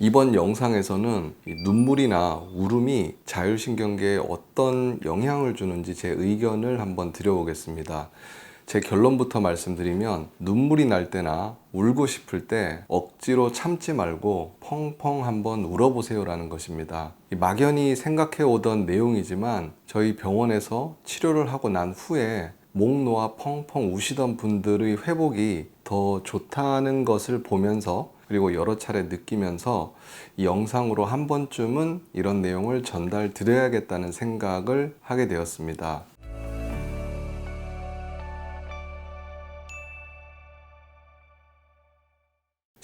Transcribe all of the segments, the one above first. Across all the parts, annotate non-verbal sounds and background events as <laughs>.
이번 영상에서는 이 눈물이나 울음이 자율신경계에 어떤 영향을 주는지 제 의견을 한번 드려보겠습니다. 제 결론부터 말씀드리면 눈물이 날 때나 울고 싶을 때 억지로 참지 말고 펑펑 한번 울어보세요라는 것입니다. 이 막연히 생각해 오던 내용이지만 저희 병원에서 치료를 하고 난 후에 목 놓아 펑펑 우시던 분들의 회복이 더 좋다는 것을 보면서 그리고 여러 차례 느끼면서 이 영상으로 한 번쯤은 이런 내용을 전달 드려야겠다는 생각을 하게 되었습니다.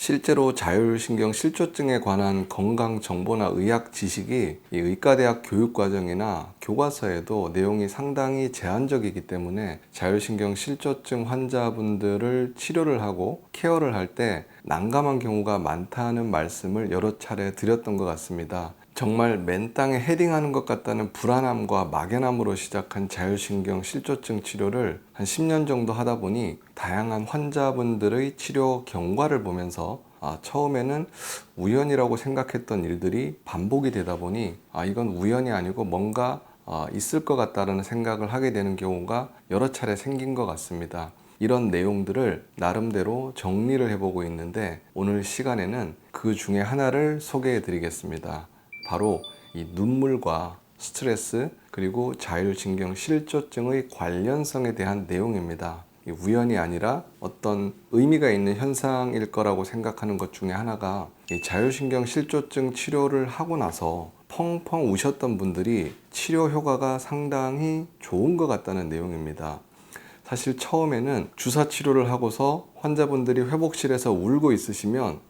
실제로 자율신경 실조증에 관한 건강 정보나 의학 지식이 이 의과대학 교육과정이나 교과서에도 내용이 상당히 제한적이기 때문에 자율신경 실조증 환자분들을 치료를 하고 케어를 할 때 난감한 경우가 많다는 말씀을 여러 차례 드렸던 것 같습니다. 정말 맨 땅에 헤딩하는 것 같다는 불안함과 막연함으로 시작한 자율신경 실조증 치료를 한 10년 정도 하다 보니 다양한 환자분들의 치료 경과를 보면서 아, 처음에는 우연이라고 생각했던 일들이 반복이 되다 보니 아, 이건 우연이 아니고 뭔가 아, 있을 것 같다는 생각을 하게 되는 경우가 여러 차례 생긴 것 같습니다. 이런 내용들을 나름대로 정리를 해보고 있는데 오늘 시간에는 그 중에 하나를 소개해 드리겠습니다. 바로 이 눈물과 스트레스 그리고 자율신경 실조증의 관련성에 대한 내용입니다. 이 우연이 아니라 어떤 의미가 있는 현상일 거라고 생각하는 것 중에 하나가 이 자율신경 실조증 치료를 하고 나서 펑펑 우셨던 분들이 치료 효과가 상당히 좋은 것 같다는 내용입니다. 사실 처음에는 주사 치료를 하고서 환자분들이 회복실에서 울고 있으시면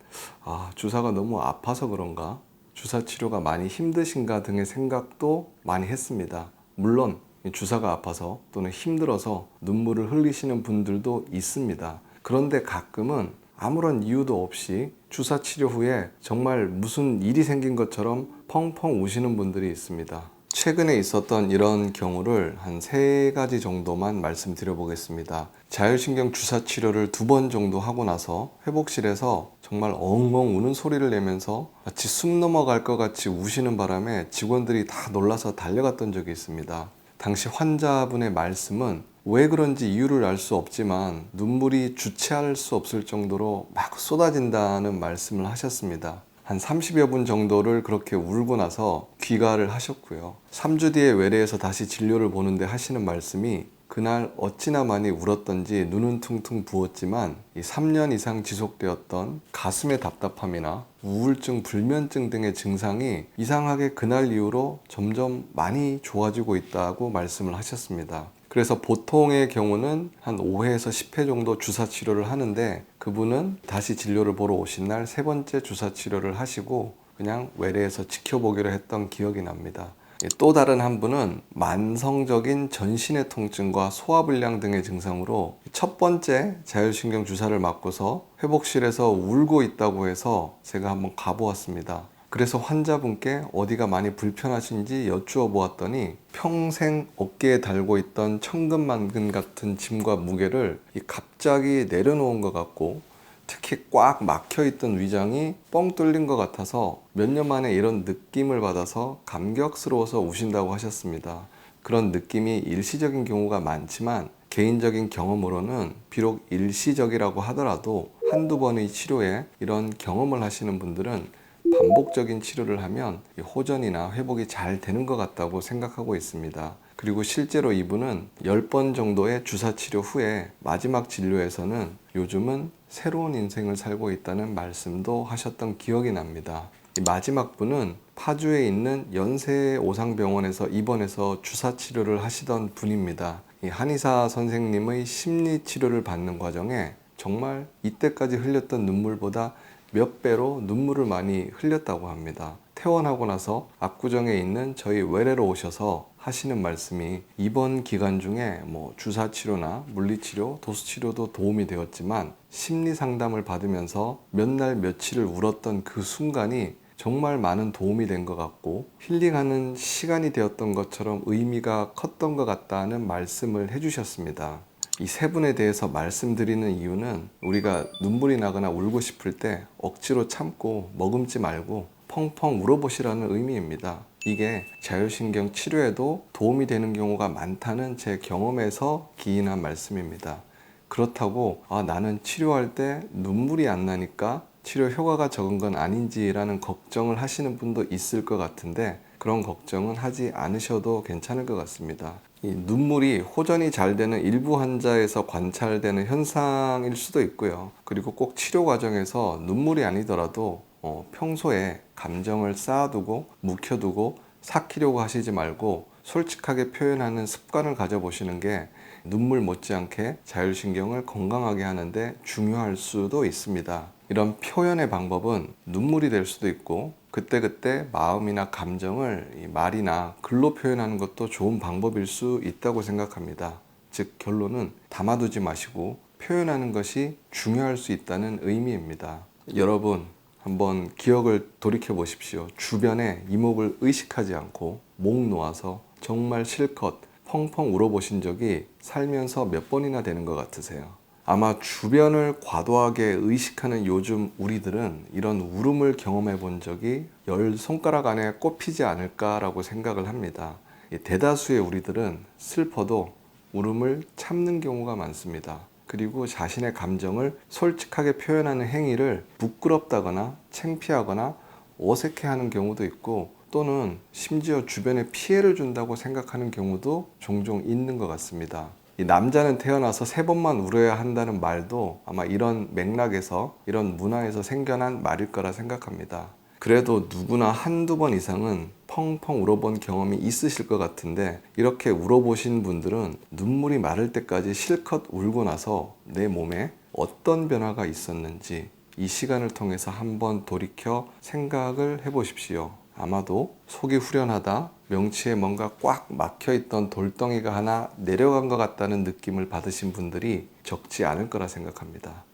아, 주사가 너무 아파서 그런가? 주사 치료가 많이 힘드신가 등의 생각도 많이 했습니다. 물론 이 주사가 아파서 또는 힘들어서 눈물을 흘리시는 분들도 있습니다. 그런데 가끔은 아무런 이유도 없이 주사 치료 후에 정말 무슨 일이 생긴 것처럼 펑펑 우시는 분들이 있습니다. 최근에 있었던 이런 경우를 한 세 가지 정도만 말씀드려 보겠습니다. 자율신경 주사 치료를 두 번 정도 하고 나서 회복실에서 정말 엉엉 우는 소리를 내면서 마치 숨 넘어갈 것 같이 우시는 바람에 직원들이 다 놀라서 달려갔던 적이 있습니다. 당시 환자분의 말씀은 왜 그런지 이유를 알 수 없지만 눈물이 주체할 수 없을 정도로 막 쏟아진다는 말씀을 하셨습니다. 한 30여 분 정도를 그렇게 울고 나서 귀가를 하셨고요. 3주 뒤에 외래에서 다시 진료를 보는데 하시는 말씀이 그날 어찌나 많이 울었던지 눈은 퉁퉁 부었지만 이 3년 이상 지속되었던 가슴의 답답함이나 우울증, 불면증 등의 증상이 이상하게 그날 이후로 점점 많이 좋아지고 있다고 말씀을 하셨습니다. 그래서 보통의 경우는 한 5회에서 10회 정도 주사 치료를 하는데 그분은 다시 진료를 보러 오신 날 세 번째 주사 치료를 하시고 그냥 외래에서 지켜보기로 했던 기억이 납니다. 또 다른 한 분은 만성적인 전신의 통증과 소화불량 등의 증상으로 첫 번째 자율신경 주사를 맞고서 회복실에서 울고 있다고 해서 제가 한번 가보았습니다. 그래서 환자분께 어디가 많이 불편하신지 여쭈어 보았더니 평생 어깨에 달고 있던 천근만근 같은 짐과 무게를 갑자기 내려놓은 것 같고 특히 꽉 막혀 있던 위장이 뻥 뚫린 것 같아서 몇 년 만에 이런 느낌을 받아서 감격스러워서 우신다고 하셨습니다. 그런 느낌이 일시적인 경우가 많지만 개인적인 경험으로는 비록 일시적이라고 하더라도 한두 번의 치료에 이런 경험을 하시는 분들은 반복적인 치료를 하면 호전이나 회복이 잘 되는 것 같다고 생각하고 있습니다. 그리고 실제로 이분은 10번 정도의 주사 치료 후에 마지막 진료에서는 요즘은 새로운 인생을 살고 있다는 말씀도 하셨던 기억이 납니다. 이 마지막 분은 파주에 있는 연세 오상병원에서 입원해서 주사 치료를 하시던 분입니다. 이 한의사 선생님의 심리 치료를 받는 과정에 정말 이때까지 흘렸던 눈물보다 몇 배로 눈물을 많이 흘렸다고 합니다. 퇴원하고 나서 압구정에 있는 저희 외래로 오셔서 하시는 말씀이 이번 기간 중에 뭐 주사 치료나 물리 치료, 도수 치료도 도움이 되었지만 심리 상담을 받으면서 몇 날 며칠을 울었던 그 순간이 정말 많은 도움이 된 것 같고 힐링하는 시간이 되었던 것처럼 의미가 컸던 것 같다는 말씀을 해주셨습니다. 이 세 분에 대해서 말씀드리는 이유는 우리가 눈물이 나거나 울고 싶을 때 억지로 참고 머금지 말고 펑펑 울어보시라는 의미입니다. 이게 자율신경 치료에도 도움이 되는 경우가 많다는 제 경험에서 기인한 말씀입니다. 그렇다고 아, 나는 치료할 때 눈물이 안 나니까 치료 효과가 적은 건 아닌지라는 걱정을 하시는 분도 있을 것 같은데 그런 걱정은 하지 않으셔도 괜찮을 것 같습니다. 이 눈물이 호전이 잘 되는 일부 환자에서 관찰되는 현상일 수도 있고요. 그리고 꼭 치료 과정에서 눈물이 아니더라도 어, 평소에 감정을 쌓아두고 묵혀두고 삭히려고 하시지 말고 솔직하게 표현하는 습관을 가져보시는 게 눈물 못지않게 자율신경을 건강하게 하는데 중요할 수도 있습니다. 이런 표현의 방법은 눈물이 될 수도 있고 그때그때 마음이나 감정을 이 말이나 글로 표현하는 것도 좋은 방법일 수 있다고 생각합니다. 즉 결론은 담아두지 마시고 표현하는 것이 중요할 수 있다는 의미입니다. 여러분 한번 기억을 돌이켜 보십시오. 주변에 이목을 의식하지 않고 목 놓아서 정말 실컷 펑펑 울어보신 적이 살면서 몇 번이나 되는 것 같으세요? 아마 주변을 과도하게 의식하는 요즘 우리들은 이런 울음을 경험해 본 적이 열 손가락 안에 꼽히지 않을까라고 생각을 합니다. 이 대다수의 우리들은 슬퍼도 울음을 참는 경우가 많습니다. 그리고 자신의 감정을 솔직하게 표현하는 행위를 부끄럽다거나 창피하거나 어색해하는 경우도 있고 또는 심지어 주변에 피해를 준다고 생각하는 경우도 종종 있는 것 같습니다. 이 남자는 태어나서 세 번만 울어야 한다는 말도 아마 이런 맥락에서 이런 문화에서 생겨난 말일 거라 생각합니다. 그래도 누구나 한두 번 이상은 펑펑 울어본 경험이 있으실 것 같은데 이렇게 울어보신 분들은 눈물이 마를 때까지 실컷 울고 나서 내 몸에 어떤 변화가 있었는지 이 시간을 통해서 한번 돌이켜 생각을 해보십시오. 아마도 속이 후련하다, 명치에 뭔가 꽉 막혀 있던 돌덩이가 하나 내려간 것 같다는 느낌을 받으신 분들이 적지 않을 거라 생각합니다.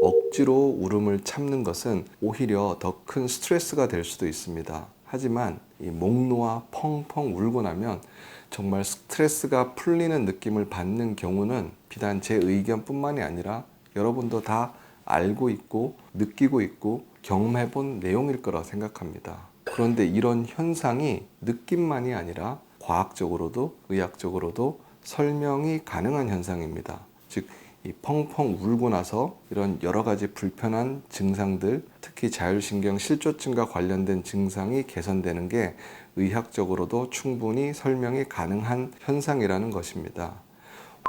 억지로 울음을 참는 것은 오히려 더 큰 스트레스가 될 수도 있습니다. 하지만 이목 놓아 펑펑 울고 나면 정말 스트레스가 풀리는 느낌을 받는 경우는 비단 제 의견뿐만이 아니라 여러분도 다 알고 있고 느끼고 있고 경험해 본 내용일 거라 생각합니다. 그런데 이런 현상이 느낌만이 아니라 과학적으로도 의학적으로도 설명이 가능한 현상입니다. 즉, 이 펑펑 울고 나서 이런 여러 가지 불편한 증상들, 특히 자율신경 실조증과 관련된 증상이 개선되는 게 의학적으로도 충분히 설명이 가능한 현상이라는 것입니다.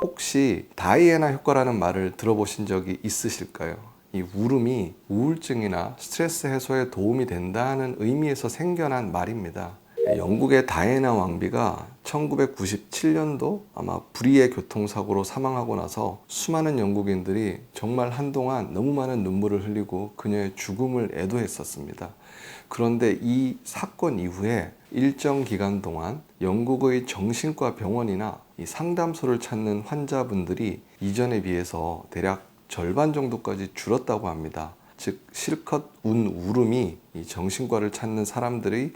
혹시 다이애나 효과라는 말을 들어보신 적이 있으실까요? 이 울음이 우울증이나 스트레스 해소에 도움이 된다는 의미에서 생겨난 말입니다. 영국의 다이애나 왕비가 1997년도 아마 불의의 교통사고로 사망하고 나서 수많은 영국인들이 정말 한동안 너무 많은 눈물을 흘리고 그녀의 죽음을 애도했었습니다. 그런데 이 사건 이후에 일정 기간 동안 영국의 정신과 병원이나 이 상담소를 찾는 환자분들이 이전에 비해서 대략 절반 정도까지 줄었다고 합니다. 즉 실컷 운 울음이 이 정신과를 찾는 사람들의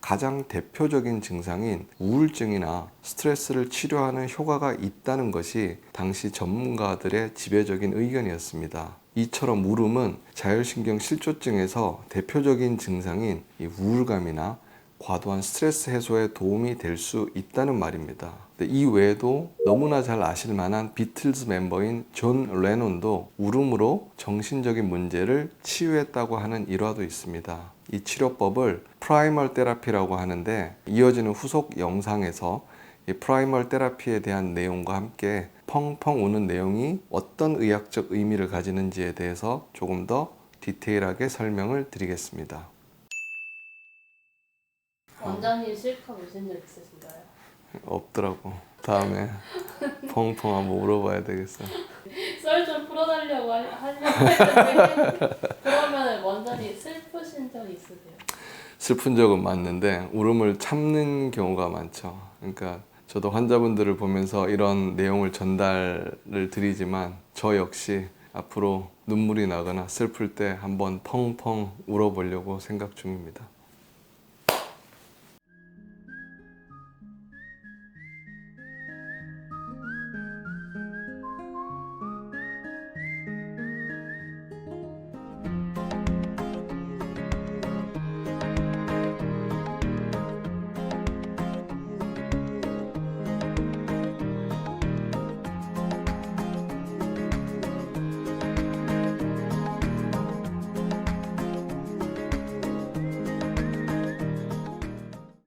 가장 대표적인 증상인 우울증이나 스트레스를 치료하는 효과가 있다는 것이 당시 전문가들의 지배적인 의견이었습니다. 이처럼 울음은 자율신경 실조증에서 대표적인 증상인 이 우울감이나 과도한 스트레스 해소에 도움이 될 수 있다는 말입니다. 이 외에도 너무나 잘 아실 만한 비틀즈 멤버인 존 레논도 울음으로 정신적인 문제를 치유했다고 하는 일화도 있습니다. 이 치료법을 프라이멀 테라피라고 하는데 이어지는 후속 영상에서 이 프라이멀 테라피에 대한 내용과 함께 펑펑 우는 내용이 어떤 의학적 의미를 가지는지에 대해서 조금 더 디테일하게 설명을 드리겠습니다. 원장님 실컷 오신 적 있으신가요? 없더라고. 다음에 <laughs> 펑펑 한번 물어봐야 되겠어. 썰 좀 풀어달라고 하- 하려고 했는데 그러면 원장님 슬프신 적 있으세요? 슬픈 적은 맞는데 울음을 참는 경우가 많죠. 그러니까 저도 환자분들을 보면서 이런 내용을 전달을 드리지만 저 역시 앞으로 눈물이 나거나 슬플 때 한번 펑펑 울어보려고 생각 중입니다.